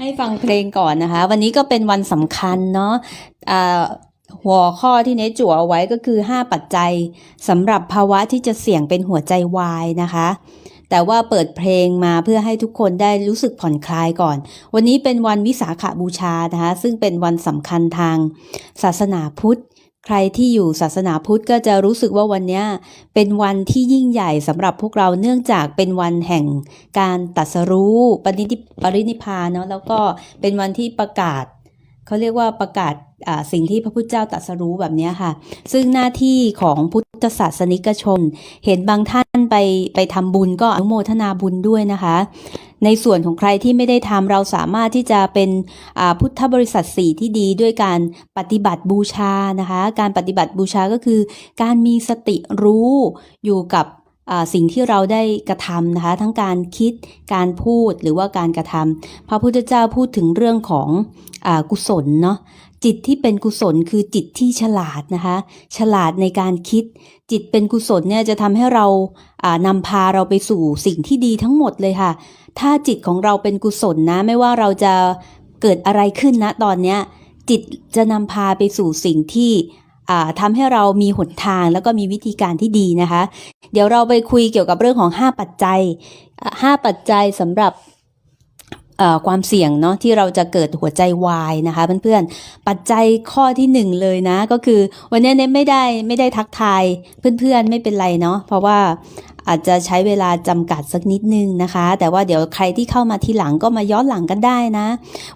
ให้ฟังเพลงก่อนนะคะ วันนี้ก็เป็นวันสำคัญเนาะหัวข้อที่เนจั่วเอาไว้ก็คือ 5 ปัจจัยสำหรับภาวะที่จะเสี่ยงเป็นหัวใจวายนะคะ แต่ว่าเปิดเพลงมาเพื่อให้ทุกคนได้รู้สึกผ่อนคลายก่อน วันนี้เป็นวันวิสาขบูชานะคะ ซึ่งเป็นวันสำคัญทางศาสนาพุทธ ใครที่อยู่ศาสนาพุทธก็จะรู้สึกว่าวันนี้เป็นวันที่ยิ่งใหญ่สำหรับพวกเราเนื่องจากเป็นวันแห่งการตรัสรู้ปรินิปรินิพพานเนาะแล้วก็เป็นวันที่ประกาศเขาเรียกว่าประกาศสิ่งที่พระพุทธเจ้าตรัสรู้แบบนี้ค่ะ ซึ่งหน้าที่ของพุทธศาสนิกชน เห็นบางท่านไปไปทำบุญก็อนุโมทนาบุญด้วยนะคะ ในส่วนของใครที่ไม่ได้ทำเราสามารถที่จะเป็นพุทธบริษัทสี่ที่ดีด้วยการปฏิบัติบูชานะคะ การปฏิบัติบูชาก็คือ การมีสติรู้อยู่กับสิ่งที่เราได้กระทำนะคะ ทั้งการคิดการพูดหรือว่าการกระทำพระพุทธเจ้าพูดถึงเรื่องของอกุศลเนาะจิตที่เป็นกุศลคือจิตที่ฉลาดนะคะ ฉลาดในการคิด จิตเป็นกุศลเนี่ยจะทำให้เรานำพาเราไปสู่สิ่งที่ดีทั้งหมดเลยค่ะ ถ้าจิตของเราเป็นกุศลนะ ไม่ว่าเราจะเกิดอะไรขึ้นนะตอนเนี้ย จิตจะนำพาไปสู่สิ่งที่อ่าทำให้เรามีหนทางแล้วก็มีวิธีการที่ดีนะคะ เดี๋ยวเราไปคุยเกี่ยวกับเรื่องของ 5 ปัจจัย 5 ปัจจัยสำหรับความเสี่ยงเนาะที่เราจะเกิดหัวใจวายนะคะเพื่อนๆปัจจัยข้อที่หนึ่งเลยนะ ก็คือวันนี้เนี่ยไม่ได้ไม่ได้ทักทายเพื่อนๆไม่เป็นไรเนาะเพราะว่า อาจจะใช้เวลาจำกัดสักนิดนึงนะคะ แต่ว่าเดี๋ยวใครที่เข้ามาทีหลังก็มาย้อนหลังกันได้นะ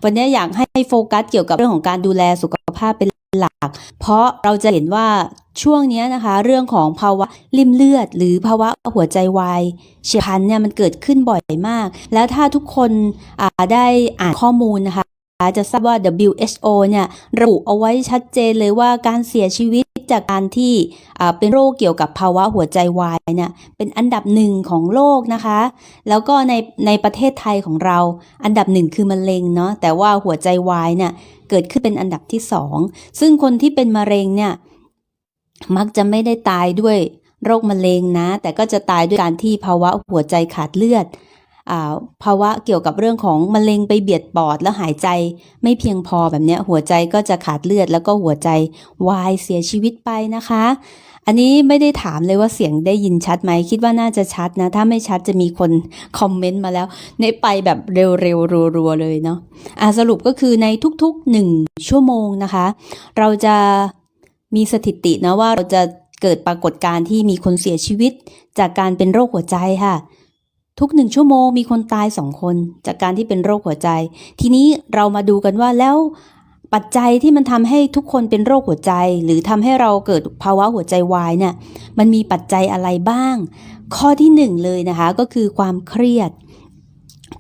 วันนี้อยากให้โฟกัสเกี่ยวกับเรื่องของการดูแลสุขภาพเป็นหลัก เพราะเราจะเห็นว่าช่วงนี้นะคะ เรื่องของภาวะริ่มเลือด หรือภาวะหัวใจวายเฉียบพลันเนี่ยมันเกิดขึ้นบ่อยมาก แล้วถ้าทุกคนอ่าได้อ่านข้อมูลนะคะจะทราบว่า WHO เนี่ยระบุเอาไว้ชัดเจนเลยว่าการเสียชีวิต จากการที่เป็นโรคเกี่ยวกับภาวะหัวใจวายเนี่ยเป็นอันดับหนึ่งของโลกนะคะ แล้วก็ในในประเทศไทยของเรา อันดับหนึ่งคือมะเร็งเนาะแต่ว่าหัวใจวายเนี่ยเกิดขึ้นเป็นอันดับที่สองซึ่งคนที่เป็นมะเร็งเนี่ยมักจะไม่ได้ตายด้วยโรคมะเร็งนะ แต่ก็จะตายด้วยการที่ภาวะหัวใจขาดเลือด ภาวะเกี่ยวกับเรื่องของมะเร็งไปเบียดปอดแล้วหายใจ ไม่เพียงพอแบบนี้หัวใจก็จะขาดเลือดแล้วก็หัวใจวายเสียชีวิตไปนะคะ อันนี้ไม่ได้ถามเลยว่าเสียงได้ยินชัดไหมคิดว่าน่าจะชัดนะ ถ้าไม่ชัดจะมีคนคอมเมนต์มาแล้วในไปแบบเร็วๆรัวๆเลยเนาะอ่าสรุปก็คือในทุกๆหนึ่งชั่วโมงนะคะ เราจะมีสถิตินะว่าเราจะเกิดปรากฏการณ์ที่มีคนเสียชีวิตจากการเป็นโรคหัวใจค่ะ ทุกหนึ่งชั่วโมงมีคนตายสองคน จากการที่เป็นโรคหัวใจ ทีนี้เรามาดูกันว่าแล้วปัจจัยที่มันทำให้ทุกคนเป็นโรคหัวใจ หรือทำให้เราเกิดภาวะหัวใจวายเนี่ยมันมีปัจจัยอะไรบ้าง ข้อที่หนึ่งเลยนะคะก็คือความเครียด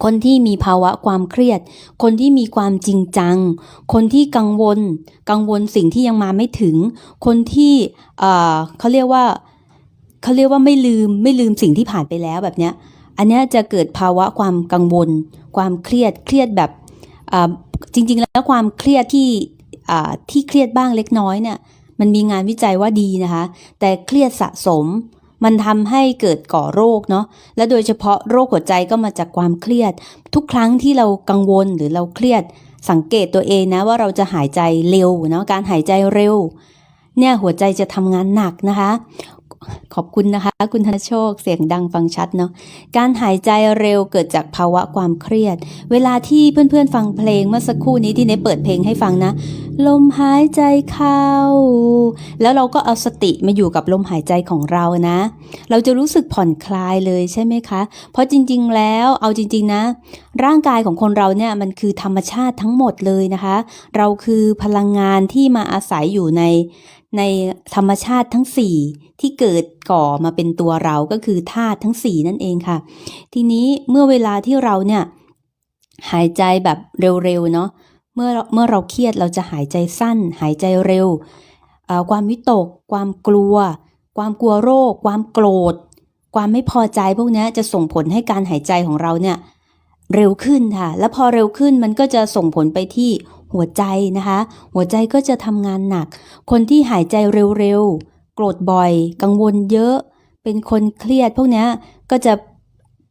คนที่มีภาวะความเครียด คนที่มีความจริงจัง คนที่กังวล กังวลสิ่งที่ยังมาไม่ถึง คนที่เเขาเรียกว่าเขาเรียกว่าไม่ลืมไม่ลืมสิ่งที่ผ่านไปแล้วแบบเนี้ย อันนี้จะเกิดภาวะความกังวล ความเครียดเครียดแบบจริง ๆ แล้วความเครียดที่ที่เครียดบ้างเล็กน้อยเนี่ยมันมีงานวิจัยว่าดีนะคะ แต่เครียดสะสม มันทำให้เกิดก่อโรคเนาะและโดยเฉพาะโรคหัวใจก็มาจากความเครียด ทุกครั้งที่เรากังวลหรือเราเครียดสังเกตตัวเองนะว่าเราจะหายใจเร็วเนาะการหายใจเร็วเนี่ยหัวใจจะทำงานหนักนะคะ ขอบคุณนะคะ คุณธนโชคเสียงดังฟังชัดเนาะการหายใจเร็วเกิดจากภาวะความเครียด เวลาที่เพื่อนๆฟังเพลงเมื่อสักครู่นี้ที่เนเปิดเพลงให้ฟังนะ ลมหายใจเข้า แล้วเราก็เอาสติมาอยู่กับลมหายใจของเรานะ เราจะรู้สึกผ่อนคลายเลยใช่ไหมคะ เพราะจริงๆแล้วเอาจริง ๆนะ ร่างกายของคนเราเนี่ยมันคือธรรมชาติทั้งหมดเลยนะคะ เราคือพลังงานที่มาอาศัยอยู่ใน ในธรรมชาติทั้ง4ที่เกิดก่อมาเป็นตัวเราก็คือธาตุทั้ง4นั่นเองค่ะ ทีนี้เมื่อเวลาที่เราเนี่ยหายใจแบบเร็วๆเนาะเมื่อเมื่อเราเครียดเราจะหายใจสั้น หายใจเร็ว ความวิตก ความกลัว ความกลัวโรค ความโกรธ ความไม่พอใจพวกนี้จะส่งผลให้การหายใจของเราเนี่ยเร็วขึ้นค่ะ แล้วพอเร็วขึ้นมันก็จะส่งผลไปที่ หัวใจนะคะ หัวใจก็จะทำงานหนัก คนที่หายใจเร็วๆ โกรธบ่อย กังวลเยอะ เป็นคนเครียดพวกนี้ก็จะ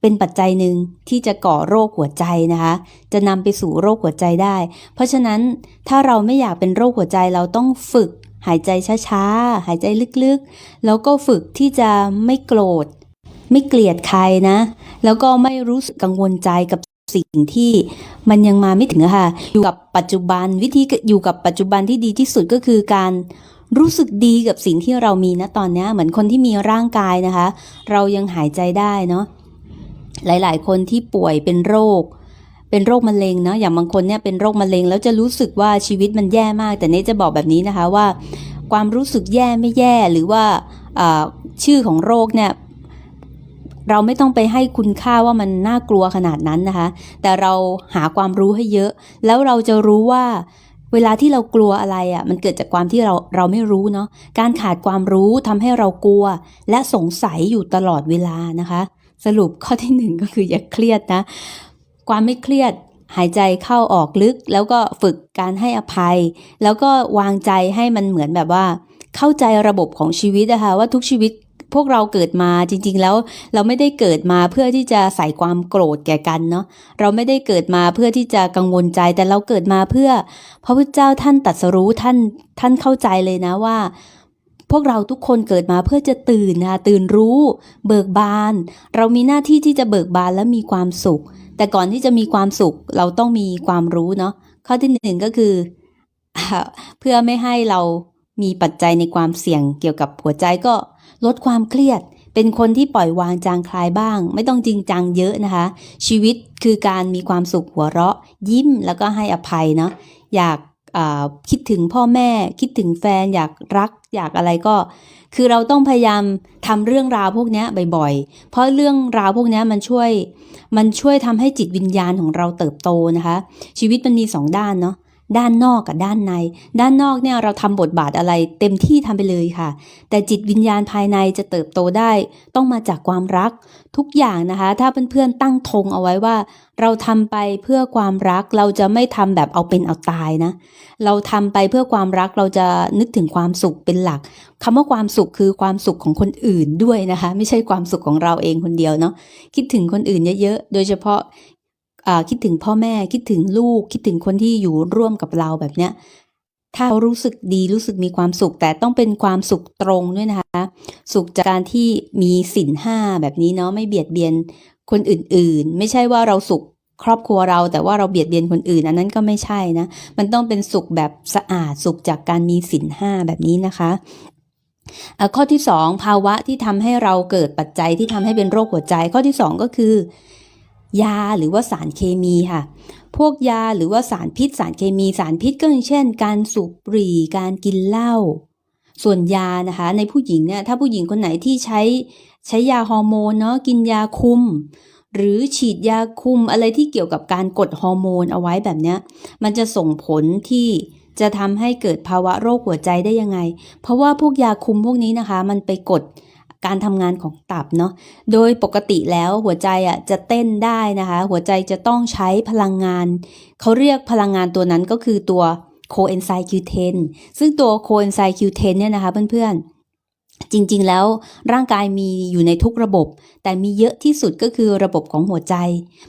เป็นปัจจัยหนึ่งที่จะก่อโรคหัวใจนะคะ จะนำไปสู่โรคหัวใจได้ เพราะฉะนั้นถ้าเราไม่อยากเป็นโรคหัวใจเราต้องฝึกหายใจช้าๆ หายใจลึกๆ แล้วก็ฝึกที่จะไม่โกรธ ไม่เกลียดใครนะ แล้วก็ไม่รู้สึกกังวลใจกับ สิ่งที่มันยังมาไม่ถึงค่ะ อยู่กับปัจจุบันวิธีอยู่กับปัจจุบันที่ดีที่สุดก็คือการรู้สึกดีกับสิ่งที่เรามีนะตอนนี้เหมือนคนที่มีร่างกายนะคะ เรายังหายใจได้เนาะหลาย ๆ คนที่ป่วยเป็นโรค เป็นโรคมะเร็งเนาะอย่างบางคนเนี่ยเป็นโรคมะเร็งแล้วจะรู้สึกว่าชีวิตมันแย่มาก แต่เนจะบอกแบบนี้นะคะว่า ความรู้สึกแย่ไม่แย่หรือว่าชื่อของโรคเนี่ย เราไม่ต้องไปให้คุณค่าว่ามันน่ากลัวขนาดนั้นนะคะ แต่เราหาความรู้ให้เยอะ แล้วเราจะรู้ว่าเวลาที่เรากลัวอะไรอะ่ะ มันเกิดจากความที่เราเราไม่รู้เนาะ การขาดความรู้ทำให้เรากลัว และสงสัยอยู่ตลอดเวลานะคะ สรุปข้อที่หนึ่งก็คืออย่าเครียดนะ ความไม่เครียดหายใจเข้าออกลึก แล้วก็ฝึกการให้อภัย แล้วก็วางใจให้มันเหมือนแบบว่า เข้าใจระบบของชีวิตนะคะว่าทุกชีวิต พวกเราเกิดมาจริง ๆ แล้วเราไม่ได้เกิดมาเพื่อที่จะใส่ความโกรธแก่กันเนาะเราไม่ได้เกิดมาเพื่อที่จะกังวลใจแต่เราเกิดมาเพื่อ พระพุทธเจ้าท่านตรัสรู้ท่านท่านเข้าใจเลยนะว่าพวกเราทุกคนเกิดมาเพื่อจะตื่นนะคะตื่นรู้ เบิกบาน เรามีหน้าที่ที่จะเบิกบานและมีความสุข แต่ก่อนที่จะมีความสุขเราต้องมีความรู้เนาะข้อที่หนึ่งก็คือ เพื่อไม่ให้เรามีปัจจัยในความเสี่ยงเกี่ยวกับหัวใจก็ ลดความเครียด เป็นคนที่ปล่อยวางจางคลายบ้าง ไม่ต้องจริงจังเยอะนะคะ ชีวิตคือการมีความสุขหัวเราะ ยิ้มแล้วก็ให้อภัยเนาะอยากคิดถึงพ่อแม่ คิดถึงแฟนอยากรัก อยากอะไรก็ คือเราต้องพยายามทำเรื่องราวพวกนี้บ่อยๆ เพราะเรื่องราวพวกนี้มันช่วย มันช่วยทำให้จิตวิญญาณของเราเติบโตนะคะ ชีวิตมันมีสองด้านเนาะ ด้านนอกกับด้านใน ด้านนอกเนี่ยเราทำบทบาทอะไรเต็มที่ทำไปเลยค่ะ แต่จิตวิญญาณภายในจะเติบโตได้ต้องมาจากความรักทุกอย่างนะคะ ถ้าเพื่อนๆตั้งธงเอาไว้ว่า เราทำไปเพื่อความรักเราจะไม่ทำแบบเอาเป็นเอาตายนะ เราทำไปเพื่อความรักเราจะนึกถึงความสุขเป็นหลักคำว่าความสุขคือความสุขของคนอื่นด้วยนะคะ ไม่ใช่ความสุขของเราเองคนเดียวเนาะคิดถึงคนอื่นเยอะๆโดยเฉพาะ คิดถึงพ่อแม่คิดถึงลูกคิดถึงคนที่อยู่ร่วมกับเราแบบเนี้ยถ้ารู้สึกดีรู้สึกมีความสุข แต่ต้องเป็นความสุขตรงด้วยนะคะ สุขจากการที่มีสินห้าแบบนี้เนาะไม่เบียดเบียนคนอื่นๆ ไม่ใช่ว่าเราสุขครอบครัวเราแต่ว่าเราเบียดเบียนคนอื่นอันนั้นก็ไม่ใช่นะ มันต้องเป็นสุขแบบสะอาดสุขจากการมีสินห้าแบบนี้นะคะอะข้อที่สองภาวะที่ทำให้เราเกิดปัจจัยที่ทำให้เป็นโรคหัวใจ ข้อที่สองก็คือ ยาหรือว่าสารเคมีค่ะ พวกยาหรือว่าสารพิษ สารเคมีสารพิษก็อย่างเช่น การสูบบุหรี่การกินเหล้าส่วนยานะคะในผู้หญิงเนี่ยถ้าผู้หญิงคนไหนที่ใช้ใช้ยาฮอร์โมนเนาะกินยาคุม หรือฉีดยาคุมอะไรที่เกี่ยวกับการกดฮอร์โมนเอาไว้แบบเนี้ยมันจะส่งผลที่จะทำให้เกิดภาวะโรคหัวใจได้ยังไง เพราะว่าพวกยาคุมพวกนี้นะคะ มันไปกด การทำงานของตับเนาะ โดยปกติแล้วหัวใจอะจะเต้นได้นะคะ หัวใจจะต้องใช้พลังงาน เขาเรียกพลังงานตัวนั้นก็คือตัวโคเอนไซม์คิวเทนซึ่งตัวโคเอนไซม์ Q10 เนี่ยนะคะเพื่อนๆ จริงๆ แล้วร่างกายมีอยู่ในทุกระบบ แต่มีเยอะที่สุดก็คือระบบของหัวใจ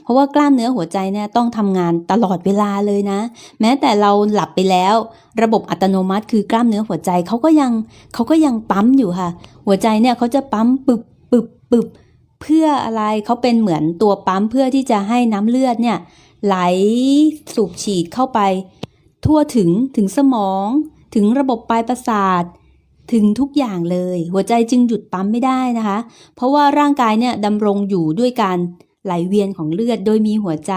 เพราะว่ากล้ามเนื้อหัวใจเนี่ยต้องทำงานตลอดเวลาเลยนะ แม้แต่เราหลับไปแล้ว ระบบอัตโนมัติคือกล้ามเนื้อหัวใจเขาก็ยังเขาก็ยังปั๊มอยู่ค่ะ หัวใจเนี่ยเขาจะปั๊มปึบปึบปึบเพื่ออะไรเขาเป็นเหมือนตัวปั๊มเพื่อที่จะให้น้ำเลือดเนี่ยไหลสูบฉีดเข้าไป ทั่วถึงถึงสมอง ถึงระบบปลายประสาท ถึงทุกอย่างเลย หัวใจจึงหยุดปั๊มไม่ได้นะคะ เพราะว่าร่างกายเนี่ยดำรงอยู่ด้วยการไหลเวียนของเลือดโดยมีหัวใจ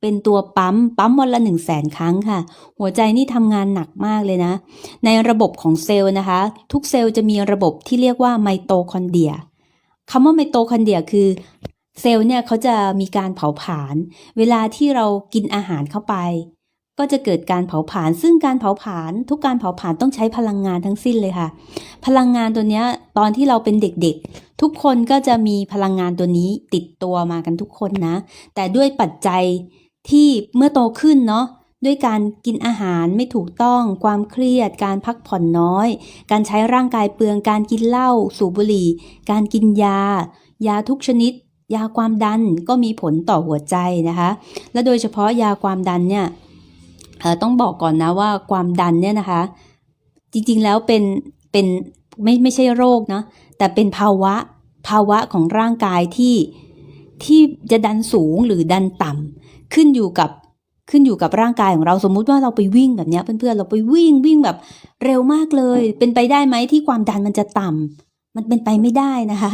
เป็นตัวปั๊มปั๊มวันละหนึ่งแสนครั้งค่ะ หัวใจนี่ทำงานหนักมากเลยนะ ในระบบของเซลล์นะคะ ทุกเซลล์จะมีระบบที่เรียกว่าไมโตคอนเดรียคำว่าไมโตคอนเดรียคือเซลล์เนี่ยเขาจะมีการเผาผลาญเวลาที่เรากินอาหารเข้าไป ก็จะเกิดการเผาผลาญซึ่งการเผาผลาญทุกการเผาผลาญต้องใช้พลังงานทั้งสิ้นเลยค่ะ พลังงานตัวนี้ตอนที่เราเป็นเด็กๆ ทุกคนก็จะมีพลังงานตัวนี้ติดตัวมากันทุกคนนะ แต่ด้วยปัจจัยที่เมื่อโตขึ้นเนาะด้วยการกินอาหารไม่ถูกต้อง ความเครียด การพักผ่อนน้อย การใช้ร่างกายเปลือง การกินเหล้า สูบบุหรี่ การกินยา ยาทุกชนิด ยาความดันก็มีผลต่อหัวใจนะคะ และโดยเฉพาะยาความดันเนี่ย ต้องบอกก่อนนะว่าความดันเนี่ยนะคะ จริงๆแล้วเป็นเป็นไม่ไม่ใช่โรคนะแต่เป็นภาวะภาวะของร่างกายที่ที่จะดันสูงหรือดันต่ำขึ้นอยู่กับขึ้นอยู่กับร่างกายของเราสมมุติว่าเราไปวิ่งแบบเนี้ยเพื่อนๆเราไปวิ่งวิ่งแบบเร็วมากเลย เป็นไปได้ไหมที่ความดันมันจะต่ำมันเป็นไปไม่ได้นะคะ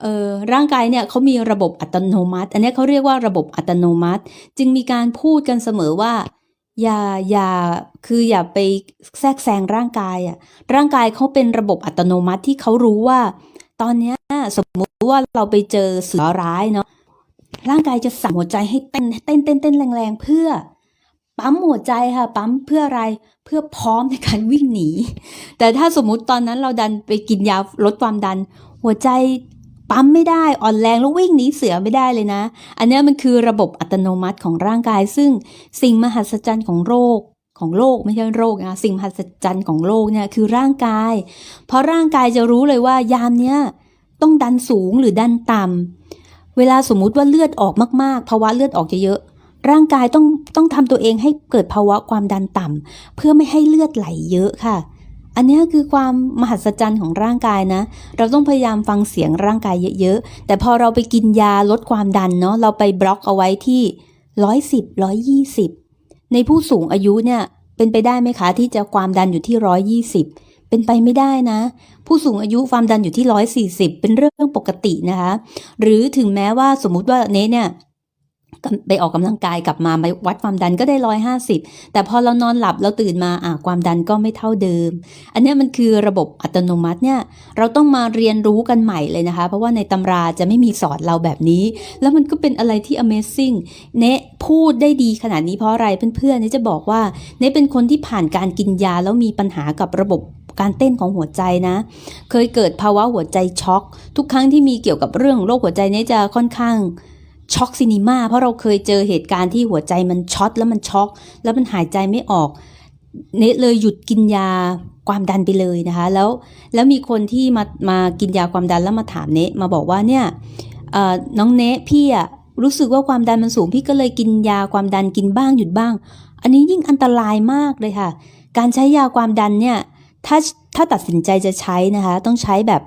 เออร่างกายเนี่ยเขามีระบบอัตโนมัติ อันนี้เขาเรียกว่าระบบอัตโนมัติ จึงมีการพูดกันเสมอว่า อย่าอย่าคืออย่าไปแทรกแซงร่างกายอะ่ะ ร่างกายเขาเป็นระบบอัตโนมัติที่เขารู้ว่า ตอนนี้สมมุติว่าเราไปเจอเสือร้ายเนาะร่างกายจะสั่งหัวใจให้เต้นเต้นเต้นเต้นแรงๆเพื่อ ปั๊มหัวใจค่ะปั๊มเพื่ออะไรเพื่อพร้อมในการวิ่งหนี แต่ถ้าสมมุติตอนนั้นเราดันไปกินยาลดความดัน หัวใจ ปั๊มไม่ได้อ่อนแรงแล้ววิ่งหนีเสือไม่ได้เลยนะ อันเนี้ยมันคือระบบอัตโนมัติของร่างกาย ซึ่งสิ่งมหัศจรรย์ของโรคของโลกไม่ใช่โรคนะสิ่งมหัศจรรย์ของโลกเนี่ยคือร่างกาย เพราะร่างกายจะรู้เลยว่ายามเนี้ยต้องดันสูงหรือดันต่ำเวลาสมมุติว่าเลือดออกมากๆภาวะเลือดออกเยอะร่างกายต้องต้องทำตัวเองให้เกิดภาวะความดันต่ำเพื่อไม่ให้เลือดไหลเยอะค่ะ อันนี้คือความมหัศจรรย์ของร่างกายนะ เราต้องพยายามฟังเสียงร่างกายเยอะๆ แต่พอเราไปกินยาลดความดันเนาะ เราไปบล็อกเอาไว้ที่ร้อยสิบร้อยยี่สิบในผู้สูงอายุเนี่ยเป็นไปได้ไหมคะที่จะความดันอยู่ที่ร้อยยี่สิบเป็นไปไม่ได้นะ ผู้สูงอายุความดันอยู่ที่ร้อยสี่สิบเป็นเรื่องปกตินะคะ หรือถึงแม้ว่าสมมุติว่าเนเนี่ย ไปออกกำลังกายกลับมาไปวัดความดันก็ได้ร้อยห้าสิบแต่พอเรานอนหลับเราตื่นมาอะความดันก็ไม่เท่าเดิม อันเนี้ยมันคือระบบอัตโนมัติเนี่ยเราต้องมาเรียนรู้กันใหม่เลยนะคะ เพราะว่าในตำราจะไม่มีสอนเราแบบนี้ แล้วมันก็เป็นอะไรที่ Amazing เนะพูดได้ดีขนาดนี้เพราะอะไรเพื่อนๆเนะจะบอกว่าเนะเป็นคนที่ผ่านการกินยาแล้วมีปัญหากับระบบการเต้นของหัวใจนะ เคยเกิดภาวะหัวใจช็อก ทุกครั้งที่มีเกี่ยวกับเรื่องโรคหัวใจเนะจะค่อนข้าง ช็อกซินิมาเพราะเราเคยเจอเหตุการณ์ที่หัวใจมันช็อตแล้วมันช็อก แล้วมันหายใจไม่ออกเนะเลยหยุดกินยาความดันไปเลยนะคะ แล้วแล้วมีคนที่มามากินยาความดันแล้วมาถามเนะมาบอกว่าเนี่ยน้องเนะพี่อะรู้สึกว่าความดันมันสูงพี่ก็เลยกินยาความดันกินบ้างหยุดบ้าง อันนี้ยิ่งอันตรายมากเลยค่ะ การใช้ยาความดันเนี่ยถ้าถ้าตัดสินใจจะใช้นะคะ ต้องใช้แบบ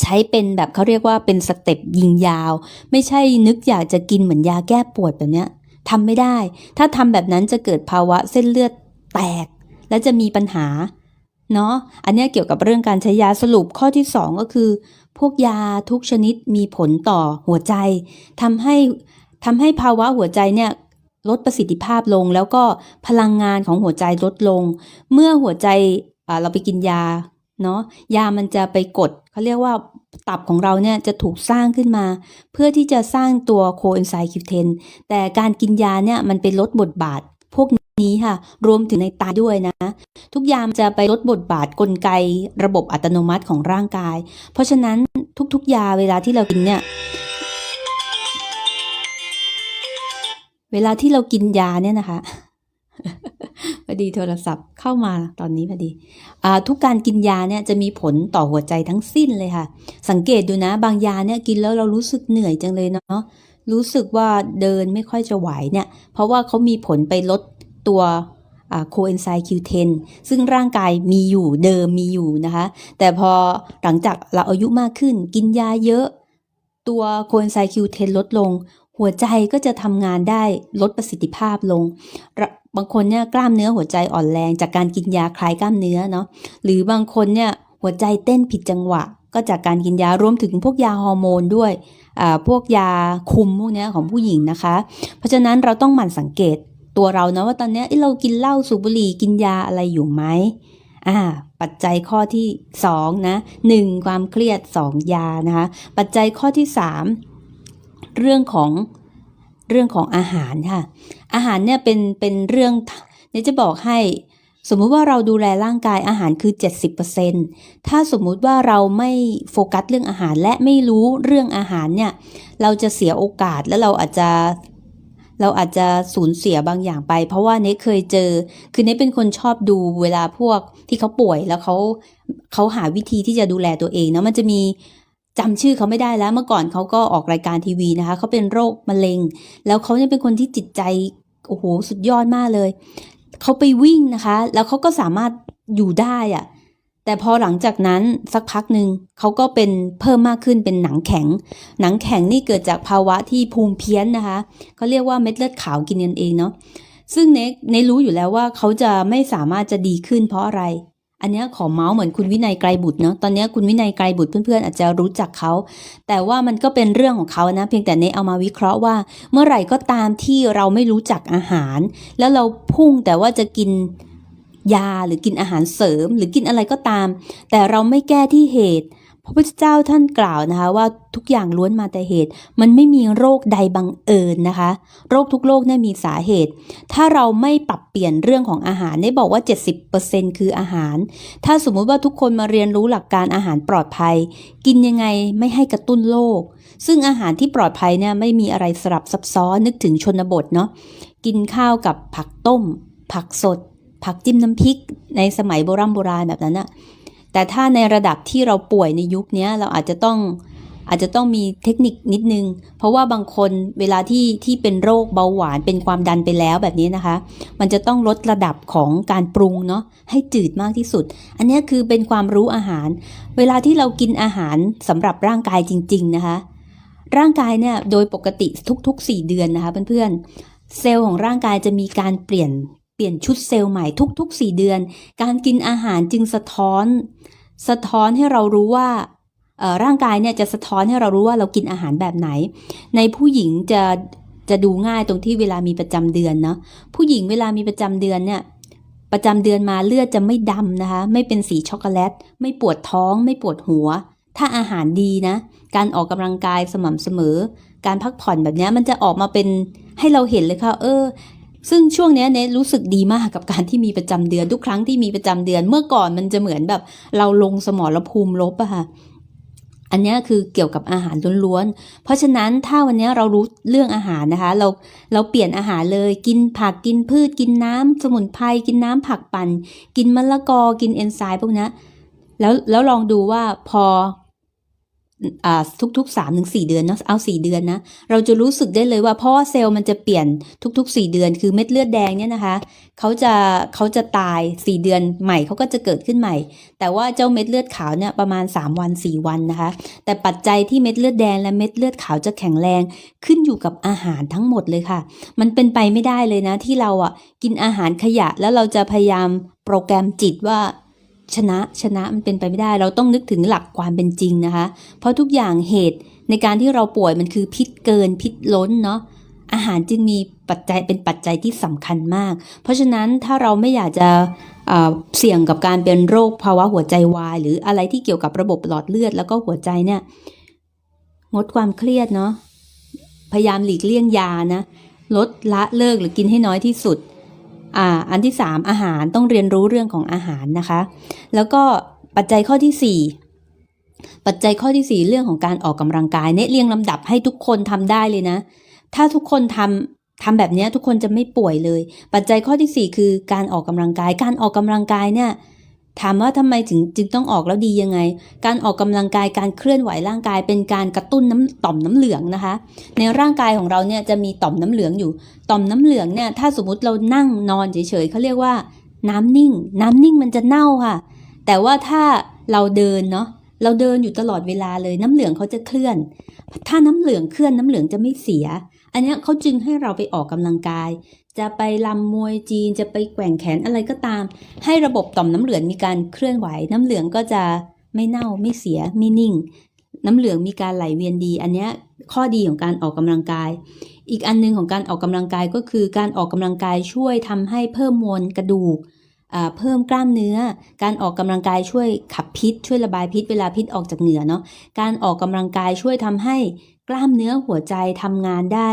ใช้เป็นแบบเขาเรียกว่าเป็นสเต็ปยิงยาว ไม่ใช่นึกอยากจะกินเหมือนยาแก้ปวดแบบเนี้ยทำไม่ได้ ถ้าทำแบบนั้นจะเกิดภาวะเส้นเลือดแตก และจะมีปัญหาเนาะอันนี้เกี่ยวกับเรื่องการใช้ยาสรุปข้อที่ 2 ก็คือ พวกยาทุกชนิดมีผลต่อหัวใจทำให้ทำให้ภาวะหัวใจเนี่ยลดประสิทธิภาพลง แล้วก็พลังงานของหัวใจลดลง เมื่อหัวใจเราไปกินยา เนาะยามันจะไปกดเขาเรียกว่าตับของเราเนี่ยจะถูกสร้างขึ้นมา เพื่อที่จะสร้างตัวโคเอนไซม์คิวเทนแต่การกินยาเนี่ยมันไปลดบทบาท พวกนี้ค่ะ รวมถึงในไตด้วยนะ ทุกยามจะไปลดบทบาทกลไกระบบอัตโนมัติของร่างกาย เพราะฉะนั้นทุกๆ ยาเวลาที่เรากินเนี่ย เวลาที่เรากินยาเนี่ยนะคะ พอดีโทรศัพท์เข้ามาตอนนี้พอดีอทุกการกินยาเนี่ยจะมีผลต่อหัวใจทั้งสิ้นเลยค่ะ สังเกตดูนะ บางยาเนี่ยกินแล้วเรารู้สึกเหนื่อยจังเลยเนาะรู้สึกว่าเดินไม่ค่อยจะไหวเนี่ย เพราะว่าเขามีผลไปลดตัวโคเอนไซม์ Q10 ซึ่งร่างกายมีอยู่เดิมมีอยู่นะคะ แต่พอหลังจากเราอายุมากขึ้น กินยาเยอะ ตัวโคเอนไซม์ Q10 ลดลง หัวใจก็จะทำงานได้ลดประสิทธิภาพลง บางคนเนี่ยกล้ามเนื้อหัวใจอ่อนแรงจากการกินยาคลายกล้ามเนื้อเนาะหรือบางคนเนี่ยหัวใจเต้นผิดจังหวะ ก็จากการกินยารวมถึงพวกยาฮอร์โมนด้วยอ่าพวกยาคุมพวกเนี้ยของผู้หญิงนะคะ เพราะฉะนั้นเราต้องหมั่นสังเกตตัวเรานะว่าตอนนี้เอ้เรากินเหล้าสูบบุหรี่กินยาอะไรอยู่ไหมอ่าปัจจัยข้อที่2นะหนึ่งความเครียด 2 ยานะคะปัจจัยข้อที่ 3 เรื่องของเรื่องของอาหารค่ะอาหารเนี่ยเป็นเป็นเรื่องเนี่ยจะบอกให้ สมมุติว่าเราดูแลร่างกายอาหารคือ 70%ถ้าสมมุติว่าเราไม่โฟกัสเรื่องอาหารและไม่รู้เรื่องอาหารเนี่ย เราจะเสียโอกาสแล้วเราอาจจะเราอาจจะสูญเสียบางอย่างไป เพราะว่าเนเคยเจอ คือเนเป็นคนชอบดูเวลาพวกที่เขาป่วยแล้วเขาเขาหาวิธีที่จะดูแลตัวเองเนาะมันจะมี จำชื่อเขาไม่ได้แล้วเมื่อก่อนเขาก็ออกรายการทีวีนะคะเขาเป็นโรคมะเร็ง แล้วเขาเนี่ยเป็นคนที่จิตใจโอ้โหสุดยอดมากเลยเขาไปวิ่งนะคะ แล้วเขาก็สามารถอยู่ได้อะแต่พอหลังจากนั้นสักพักหนึ่งเขาก็เป็นเพิ่มมากขึ้นเป็นหนังแข็ง หนังแข็งนี่เกิดจากภาวะที่ภูมิเพี้ยนนะคะเขาเรียกว่าเม็ดเลือดขาวกินกันเองเนาะซึ่งเนเนรู้อยู่แล้วว่าเขาจะไม่สามารถจะดีขึ้นเพราะอะไร อันเนี้ยขอเมาส์เหมือนคุณวินัยไกรบุตรเนาะ ตอนนี้คุณวินัยไกรบุตรเพื่อนๆอาจจะรู้จักเขา แต่ว่ามันก็เป็นเรื่องของเขานะ เพียงแต่เนเอามาวิเคราะห์ว่า เมื่อไหร่ก็ตามที่เราไม่รู้จักอาหาร แล้วเราพุ่งแต่ว่าจะกินยาหรือกินอาหารเสริม หรือกินอะไรก็ตาม แต่เราไม่แก้ที่เหตุ พระพุทธเจ้าท่านกล่าวนะคะ ว่าทุกอย่างล้วนมาแต่เหตุ มันไม่มีโรคใดบังเอิญนะคะ โรคทุกโรคเนี่ยมีสาเหตุ ถ้าเราไม่ปรับเปลี่ยนเรื่องของอาหารได้บอกว่า 70%คืออาหาร ถ้าสมมุติว่าทุกคนมาเรียนรู้หลักการอาหารปลอดภัย กินยังไงไม่ให้กระตุ้นโรคซึ่งอาหารที่ปลอดภัยเนี่ยไม่มีอะไรสลับซับซ้อนนึกถึงชนบทเนาะกินข้าวกับผักต้ม ผักสด ผักจิ้มน้ำพริก ในสมัยโบรโบราณแบบนั้นอะ แต่ถ้าในระดับที่เราป่วยในยุคนี้เราอาจจะต้องอาจจะต้องมีเทคนิคนิดนึง เพราะว่าบางคนเวลาที่ที่เป็นโรคเบาหวานเป็นความดันไปแล้วแบบนี้นะคะ มันจะต้องลดระดับของการปรุงเนาะให้จืดมากที่สุด อันนี้คือเป็นความรู้อาหาร เวลาที่เรากินอาหารสำหรับร่างกายจริง ๆนะคะ ร่างกายเนี่ยโดยปกติทุกๆ 4 เดือนนะคะเพื่อนๆเซลล์ของร่างกายจะมีการเปลี่ยน เปลี่ยนชุดเซลล์ใหม่ทุกๆ 4 เดือน การกินอาหารจึงสะท้อน สะท้อนให้เรารู้ว่าร่างกายเนี่ยจะสะท้อนให้เรารู้ว่าเรากินอาหารแบบไหน ในผู้หญิงจะจะดูง่ายตรงที่เวลามีประจำเดือนเนาะผู้หญิงเวลามีประจำเดือนเนี่ยประจำเดือนมาเลือดจะไม่ดำนะคะ ไม่เป็นสีช็อกโกแลต ไม่ปวดท้อง ไม่ปวดหัว ถ้าอาหารดีนะ การออกกำลังกายสม่ำเสมอ การพักผ่อนแบบนี้มันจะออกมาเป็นให้เราเห็นเลยค่ะ เออ ซึ่งช่วงเนี้ยเนทรู้สึกดีมากกับการที่มีประจำเดือนทุกครั้งที่มีประจำเดือน เมื่อก่อนมันจะเหมือนแบบ เราลงสมรภูมิลบอะค่ะอันเนี้ยคือเกี่ยวกับอาหารล้วนๆ เพราะฉะนั้นถ้าวันเนี้ยเรารู้เรื่องอาหารนะคะ เราเราเปลี่ยนอาหารเลยกินผักกินพืช กินน้ำสมุนไพรกินน้ำผักปั่น กินมะละกอกินเอนไซม์พวกเนี้ยแล้วแล้วลองดูว่าพอ ทุกๆสามถึงสี่เดือนเนาะเอาสี่เดือนนะเราจะรู้สึกได้เลยว่าเพราะว่าเซลล์มันจะเปลี่ยนทุกๆ4เดือน คือเม็ดเลือดแดงเนี่ยนะคะเขาจะเขาจะตาย4เดือนใหม่เขาก็จะเกิดขึ้นใหม่ แต่ว่าเจ้าเม็ดเลือดขาวเนี่ยประมาณ3วัน4วันนะคะ แต่ปัจจัยที่เม็ดเลือดแดงและเม็ดเลือดขาวจะแข็งแรงขึ้นอยู่กับอาหารทั้งหมดเลยค่ะ มันเป็นไปไม่ได้เลยนะที่เราอะกินอาหารขยะแล้วเราจะพยายามโปรแกรมจิตว่า ชนะชนะมันเป็นไปไม่ได้ เราต้องนึกถึงหลักความเป็นจริงนะคะ เพราะทุกอย่างเหตุในการที่เราป่วยมันคือพิษเกินพิษล้นเนาะอาหารจึงมีปัจจัยเป็นปัจจัยที่สำคัญมาก เพราะฉะนั้นถ้าเราไม่อยากจะเอ่อเสี่ยงกับการเป็นโรคภาวะหัวใจวาย หรืออะไรที่เกี่ยวกับระบบหลอดเลือดแล้วก็หัวใจเนี่ยงดความเครียดเนาะพยายามหลีกเลี่ยงยานะลดละเลิกหรือกินให้น้อยที่สุด อ่าอันที่สามอาหารต้องเรียนรู้เรื่องของอาหารนะคะ แล้วก็ปัจจัยข้อที่สี่ปัจจัยข้อที่สี่เรื่องของการออกกำลังกายเนตเรียงลำดับให้ทุกคนทำได้เลยนะ ถ้าทุกคนทำทำแบบนี้ทุกคนจะไม่ป่วยเลย ปัจจัยข้อที่สี่คือการออกกำลังกาย การออกกำลังกายเนี่ย ถามว่าทำไมถึงจึงต้องออกแล้วดียังไง การออกกำลังกายการเคลื่อนไหวร่างกายเป็นการกระตุ้นน้ำต่อมน้ำเหลืองนะคะ ในร่างกายของเราเนี่ยจะมีต่อมน้ำเหลืองอยู่ ต่อมน้ำเหลืองเนี่ยถ้าสมมติเรานั่งนอนเฉยๆเขาเรียกว่า น้ำนิ่ง น้ำนิ่งมันจะเน่าค่ะ แต่ว่าถ้าเราเดินเนาะเราเดินอยู่ตลอดเวลาเลยน้ำเหลืองเขาจะเคลื่อน ถ้าน้ำเหลืองเคลื่อนน้ำเหลืองจะไม่เสีย อันนี้เขาจึงให้เราไปออกกำลังกาย จะไปลำมวยจีนจะไปแกว่งแขนอะไรก็ตาม ให้ระบบต่อมน้ำเหลืองมีการเคลื่อนไหว น้ำเหลืองก็จะไม่เน่าไม่เสียไม่นิ่ง น้ำเหลืองมีการไหลเวียนดี อันนี้ข้อดีของการออกกำลังกาย อีกอันหนึงของการออกกำลังกายก็คือการออกกำลังกายช่วยทำให้เพิ่มมวลกระดูกอ่าเพิ่มกล้ามเนื้อ การออกกำลังกายช่วยขับพิษ ช่วยระบายพิษเวลาพิษออกจากเหงื่อเนาะ การออกกำลังกายช่วยทำให้ กล้ามเนื้อหัวใจทำงานได้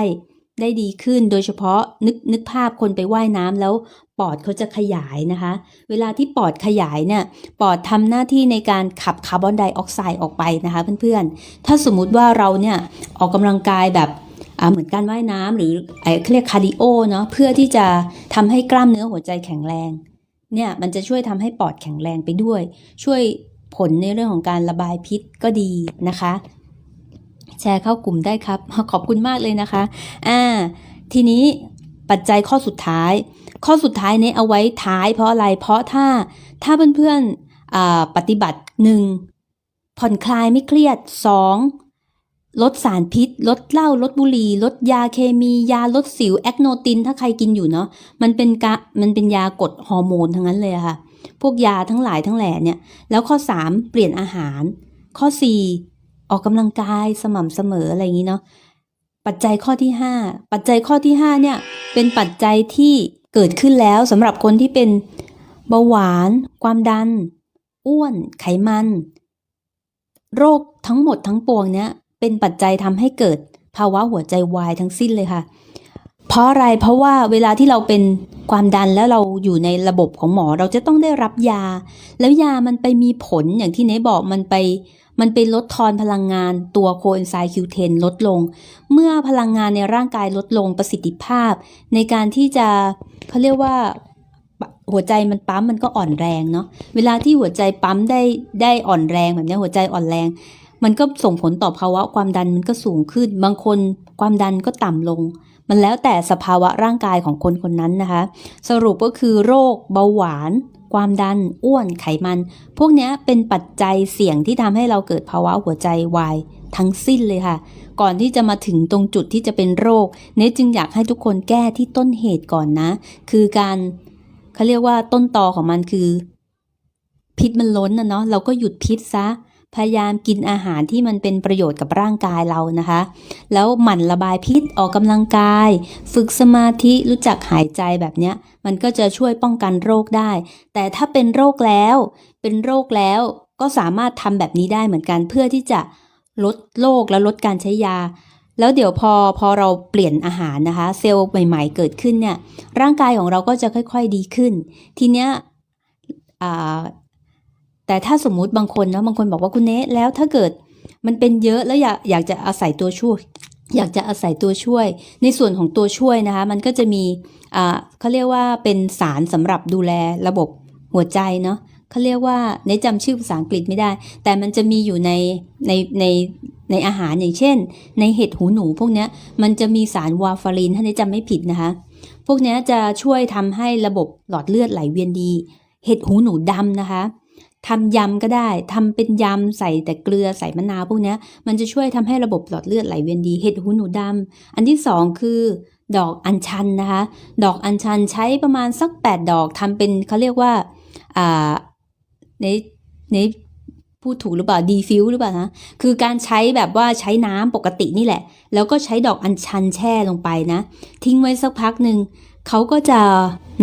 ได้ดีขึ้นโดยเฉพาะนึกนึกภาพคนไปว่ายน้ำแล้วปอดเขาจะขยายนะคะ เวลาที่ปอดขยายเนี่ยปอดทำหน้าที่ในการขับคาร์บอนไดออกไซด์ออกไปนะคะเพื่อนๆ ถ้าสมมุติว่าเราเนี่ยออกกำลังกายแบบเหมือนการว่ายน้ำหรือไอ้เขาเรียกคาร์ดิโอเนาะเพื่อที่จะทำให้กล้ามเนื้อหัวใจแข็งแรงเนี่ยมันจะช่วยทำให้ปอดแข็งแรงไปด้วย ช่วยผลในเรื่องของการระบายพิษก็ดีนะคะ แชร์เข้ากลุ่มได้ครับ ขอบคุณมากเลยนะคะ อ่า ทีนี้ปัจจัยข้อสุดท้าย ข้อสุดท้ายเนี้เอาไว้ท้ายเพราะอะไร เพราะถ้าถ้าเพื่อนๆอ่าปฏิบัติหนึ่งผ่อนคลายไม่เครียดสองลดสารพิษ ลดเหล้าลดบุหรี่ ลดยาเคมี ยาลดสิวแอคโนติน ถ้าใครกินอยู่เนาะมันเป็นกะมันเป็นยากดฮอร์โมนทั้งนั้นเลยค่ะ พวกยาทั้งหลายทั้งแหล่เนี่ย แล้วข้อ 3 เปลี่ยนอาหาร ข้อ 4 ออกกำลังกายสม่ำเสมออะไรอย่างนี้เนาะปัจจัยข้อที่ 5 ปัจจัยข้อที่ 5 เนี่ย เป็นปัจจัยที่เกิดขึ้นแล้วสำหรับคนที่เป็นเบาหวาน ความดัน อ้วน ไขมัน โรคทั้งหมดทั้งปวงเนี่ยเป็นปัจจัยทำให้เกิดภาวะหัวใจวายทั้งสิ้นเลยค่ะ เพราะอะไรเพราะว่าเวลาที่เราเป็นความดันแล้วเราอยู่ในระบบของหมอเราจะต้องได้รับยา แล้วยามันไปมีผลอย่างที่เนบอกมันไป มันไปลดทอนพลังงานตัวโคเอนไซม์คิวเทนลดลง เมื่อพลังงานในร่างกายลดลงประสิทธิภาพ ในการที่จะเขาเรียกว่าหัวใจมันปั๊มมันก็อ่อนแรงเนาะเวลาที่หัวใจปั๊มได้ได้อ่อนแรงแบบนี้หัวใจอ่อนแรง มันก็ส่งผลต่อภาวะความดันมันก็สูงขึ้น บางคนความดันก็ต่ำลง มันแล้วแต่สภาวะร่างกายของคนคนนั้นนะคะ สรุปก็คือโรคเบาหวาน ความดัน อ้วน ไขมัน พวกนี้เป็นปัจจัยเสี่ยงที่ทำให้เราเกิดภาวะหัวใจวายทั้งสิ้นเลยค่ะ ก่อนที่จะมาถึงตรงจุดที่จะเป็นโรค เนจึงอยากให้ทุกคนแก้ที่ต้นเหตุก่อนนะ คือการเขาเรียกว่าต้นตอของมันคือ พิษมันล้นนะเนาะเราก็หยุดพิษซะ พยายามกินอาหารที่มันเป็นประโยชน์กับร่างกายเรานะคะ แล้วหมั่นระบายพิษออกกำลังกาย ฝึกสมาธิรู้จักหายใจแบบเนี้ย มันก็จะช่วยป้องกันโรคได้ แต่ถ้าเป็นโรคแล้ว เป็นโรคแล้วก็สามารถทำแบบนี้ได้เหมือนกันเพื่อที่จะลดโรคและลดการใช้ยา แล้วเดี๋ยวพอพอเราเปลี่ยนอาหารนะคะ เซลล์ใหม่ ๆ เกิดขึ้นเนี่ยร่างกายของเราก็จะค่อย ๆดีขึ้น ทีเนี้ยอ่า แต่ถ้าสมมุติบางคนนะบางคนบอกว่าคุณเนสแล้วถ้าเกิดมันเป็นเยอะแล้วอยากอยากจะอาศัยตัวช่วย อยากจะอาศัยตัวช่วย ในส่วนของตัวช่วยนะคะ มันก็จะมีอ่าเขาเรียกว่าเป็นสารสำหรับดูแลระบบหัวใจเนาะเขาเรียกว่าในจำชื่อภาษาอังกฤษไม่ได้ แต่มันจะมีอยู่ในในในในอาหารอย่างเช่น ในเห็ดหูหนูพวกเนี้ยมันจะมีสารวาฟารินถ้าในจำไม่ผิดนะคะ พวกนี้จะช่วยทำให้ระบบหลอดเลือดไหลเวียนดี เห็ดหูหนูดำนะคะ ทำยำก็ได้ทำเป็นยำใส่แต่เกลือใส่มะนาวพวกนี้มันจะช่วยทำให้ระบบหลอดเลือดไหลเวียนดีเห็ดหูหนูดำอันที่สองคือดอกอัญชันนะคะ ดอกอัญชันใช้ประมาณสัก 8 ดอกทำเป็นเขาเรียกว่าอ่าในในพูดถูกหรือเปล่าดีฟิวหรือเปล่านะคือการใช้แบบว่าใช้น้ำปกตินี่แหละ แล้วก็ใช้ดอกอัญชันแช่ลงไปนะ ทิ้งไว้สักพักหนึ่ง เขาก็จะ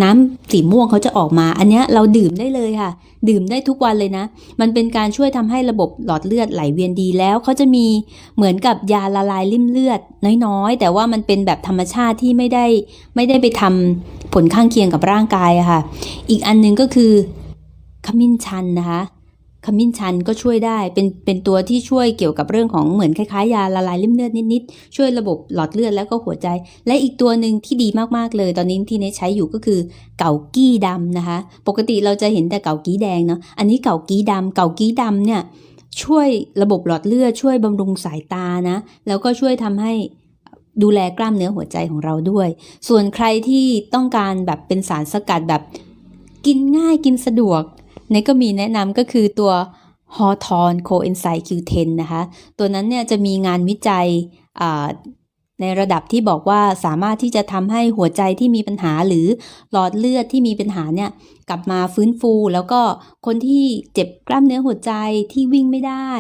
น้ำสีม่วงเขาจะออกมา อันนี้เราดื่มได้เลยค่ะ ดื่มได้ทุกวันเลยนะ มันเป็นการช่วยทำให้ระบบหลอดเลือดไหลเวียนดีแล้ว เขาจะมีเหมือนกับยาละลายริ่มเลือด น้อยๆ แต่ว่ามันเป็นแบบธรรมชาติที่ไม่ได้ไม่ได้ไปทำผลข้างเคียงกับร่างกายอะค่ะ อีกอันหนึงก็คือขมิ้นชันนะคะ ขมิ้นชันก็ช่วยได้เป็นเป็นตัวที่ช่วยเกี่ยวกับเรื่องของเหมือนคล้ายๆยาละลายริ่มเลือดนิดๆช่วยระบบหลอดเลือดแล้วก็หัวใจ และอีกตัวหนึ่งที่ดีมากๆเลย ตอนนี้ที่เนใช้อยู่ก็คือเก่ากี้ดำนะคะ ปกติเราจะเห็นแต่เก่ากี้แดงเนาะอันนี้เก่ากี้ดำเก่ากี้ดำเนี่ยช่วยระบบหลอดเลือด ช่วยบำรุงสายตานะ แล้วก็ช่วยทำให้ดูแลกล้ามเนื้อหัวใจของเราด้วย ส่วนใครที่ต้องการแบบเป็นสารสกัดแบบกินง่ายกินสะดวก เนก็มีแนะนำก็คือตัวฮอทอนโคเอนไซม์ Q10 นะคะ ตัวนั้นเนี่ยจะมีงานวิจัยในระดับที่บอกว่าสามารถที่จะทำให้หัวใจที่มีปัญหาหรือหลอดเลือดที่มีปัญหาเนี่ยกลับมาฟื้นฟู แล้วก็คนที่เจ็บกล้ามเนื้อหัวใจที่วิ่งไม่ได้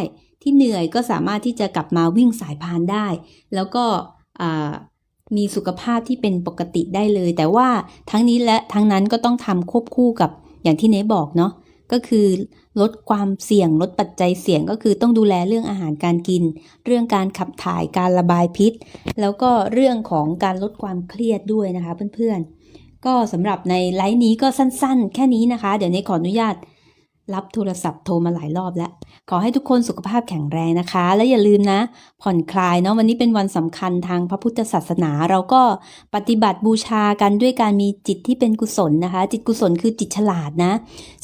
ที่เหนื่อยก็สามารถที่จะกลับมาวิ่งสายพานได้ แล้วก็มีสุขภาพที่เป็นปกติได้เลย แต่ว่าทั้งนี้และทั้งนั้นก็ต้องทำควบคู่กับอย่างที่เนบอกเนาะ ก็คือลดความเสี่ยงลดปัจจัยเสี่ยงก็คือต้องดูแลเรื่องอาหารการกิน เรื่องการขับถ่ายการระบายพิษ แล้วก็เรื่องของการลดความเครียดด้วยนะคะเพื่อนๆ ก็สำหรับในไลฟ์นี้ก็สั้นๆ แค่นี้นะคะ เดี๋ยวในขออนุญาต รับโทรศัพท์โทรมาหลายรอบแล้ว ขอให้ทุกคนสุขภาพแข็งแรงนะคะ และอย่าลืมนะ ผ่อนคลายเนาะวันนี้เป็นวันสำคัญทางพระพุทธศาสนา เราก็ปฏิบัติบูชากันด้วยการมีจิตที่เป็นกุศลนะคะ จิตกุศลคือจิตฉลาดนะ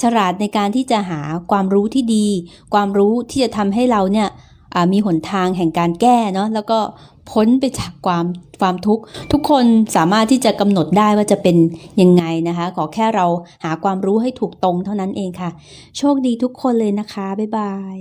ฉลาดในการที่จะหาความรู้ที่ดี ความรู้ที่จะทำให้เราเนี่ย มีหนทางแห่งการแก้เนาะแล้วก็พ้นไปจากความความทุกข์ทุกคนสามารถที่จะกำหนดได้ว่าจะเป็นยังไงนะคะ ขอแค่เราหาความรู้ให้ถูกตรงเท่านั้นเองค่ะ โชคดีทุกคนเลยนะคะ บ๊ายบาย